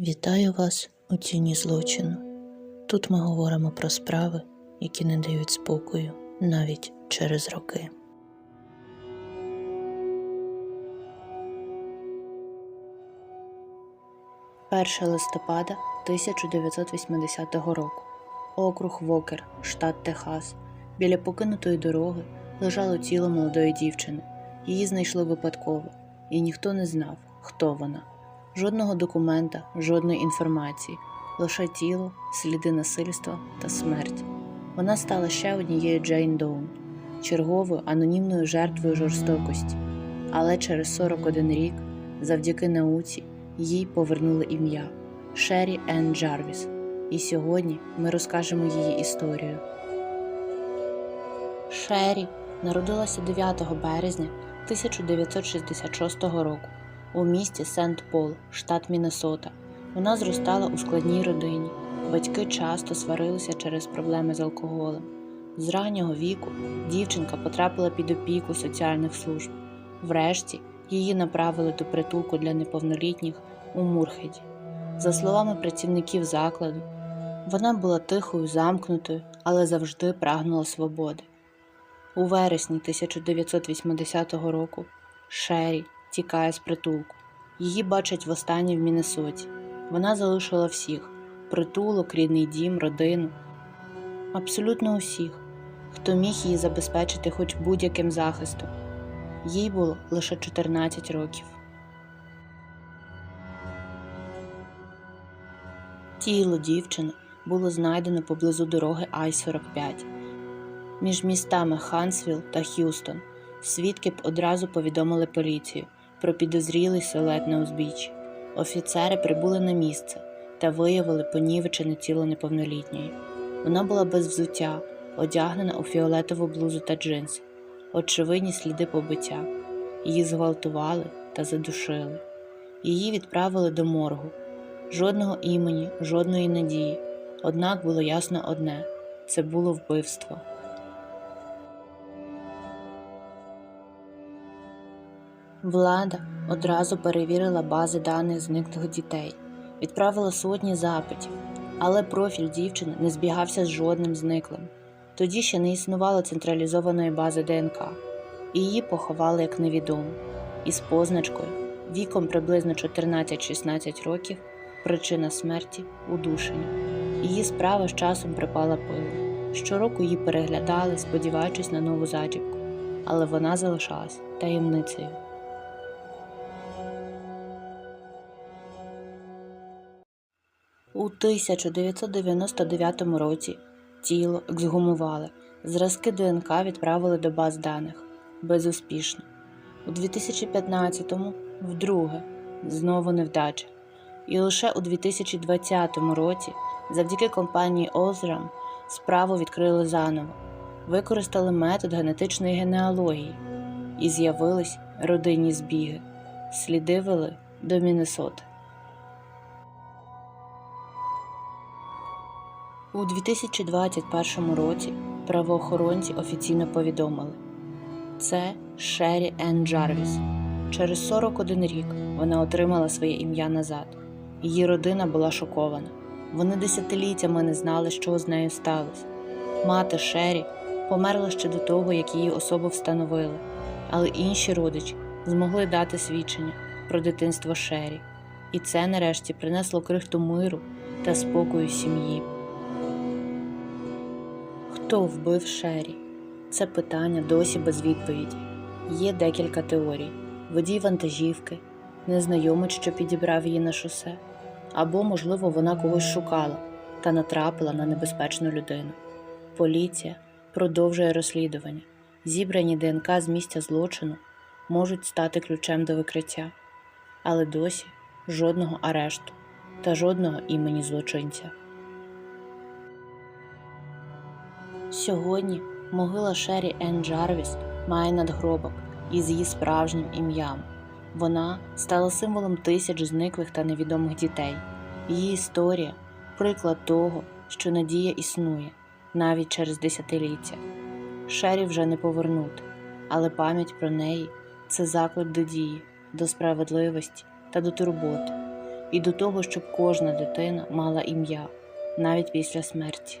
Вітаю вас у тіні злочину. Тут ми говоримо про справи, які не дають спокою навіть через роки. Перше листопада 1980 року. Округ Вокер, штат Техас. Біля покинутої дороги лежало тіло молодої дівчини. Її знайшли випадково, і ніхто не знав, хто вона. Жодного документа, жодної інформації, лише тіло, сліди насильства та смерть. Вона стала ще однією Джейн Доун, черговою анонімною жертвою жорстокості. Але через 41 рік, завдяки науці, їй повернули ім'я Шері Енн Джарвіс. І сьогодні ми розкажемо її історію. Шері народилася 9 березня 1966 року у місті Сент-Пол, штат Міннесота. Вона зростала у складній родині. Батьки часто сварилися через проблеми з алкоголем. З раннього віку дівчинка потрапила під опіку соціальних служб. Врешті її направили до притулку для неповнолітніх у Мурхеді. За словами працівників закладу, вона була тихою, замкнутою, але завжди прагнула свободи. У вересні 1980 року Шері тікає з притулку. Її бачать востаннє в Міннесоті. Вона залишила всіх притулок, рідний дім, родину. Абсолютно усіх, хто міг її забезпечити хоч будь-яким захистом. Їй було лише 14 років. Тіло дівчини було знайдено поблизу дороги Ай-45 між містами Хансвіл та Х'юстон. Свідки б одразу повідомили поліцію про підозрілий силует на узбіччі. Офіцери прибули на місце та виявили понівечене тіло неповнолітньої. Вона була без взуття, одягнена у фіолетову блузу та джинси, очевидні сліди побиття. Її зґвалтували та задушили. Її відправили до моргу. Жодного імені, жодної надії. Однак було ясно одне це було вбивство. Влада одразу перевірила бази даних зниклих дітей, відправила сотні запитів, але профіль дівчини не збігався з жодним зниклим. Тоді ще не існувало централізованої бази ДНК, її поховали як невідому. Із позначкою, віком приблизно 14-16 років, причина смерті удушення. Її справа з часом припала пилом. Щороку її переглядали, сподіваючись на нову зачіпку, але вона залишалась таємницею. У 1999 році тіло ексгумували, зразки ДНК відправили до баз даних безуспішно. У 2015-му вдруге знову невдача. І лише у 2020 році, завдяки компанії Озрам, справу відкрили заново, використали метод генетичної генеалогії і з'явились родинні збіги. Сліди вели до Міннесоти. У 2021 році правоохоронці офіційно повідомили це Шері Енн Джарвіс. Через 41 рік вона отримала своє ім'я назад. Її родина була шокована. Вони десятиліттями не знали, що з нею сталося. Мати Шері померла ще до того, як її особу встановили, але інші родичі змогли дати свідчення про дитинство Шері, і це нарешті принесло крихту миру та спокою сім'ї. Хто вбив Шері? Це питання досі без відповіді. Є декілька теорій: водій вантажівки, незнайомець, що підібрав її на шосе, або, можливо, вона когось шукала та натрапила на небезпечну людину. Поліція продовжує розслідування. Зібрані ДНК з місця злочину можуть стати ключем до викриття, але досі жодного арешту та жодного імені злочинця. Сьогодні могила Шері Енн Джарвіс має надгробок із її справжнім ім'ям. Вона стала символом тисяч зниклих та невідомих дітей. Її історія приклад того, що надія існує навіть через десятиліття. Шері вже не повернути, але пам'ять про неї це заклик до дії, до справедливості та до турботи. і до того, щоб кожна дитина мала ім'я навіть після смерті.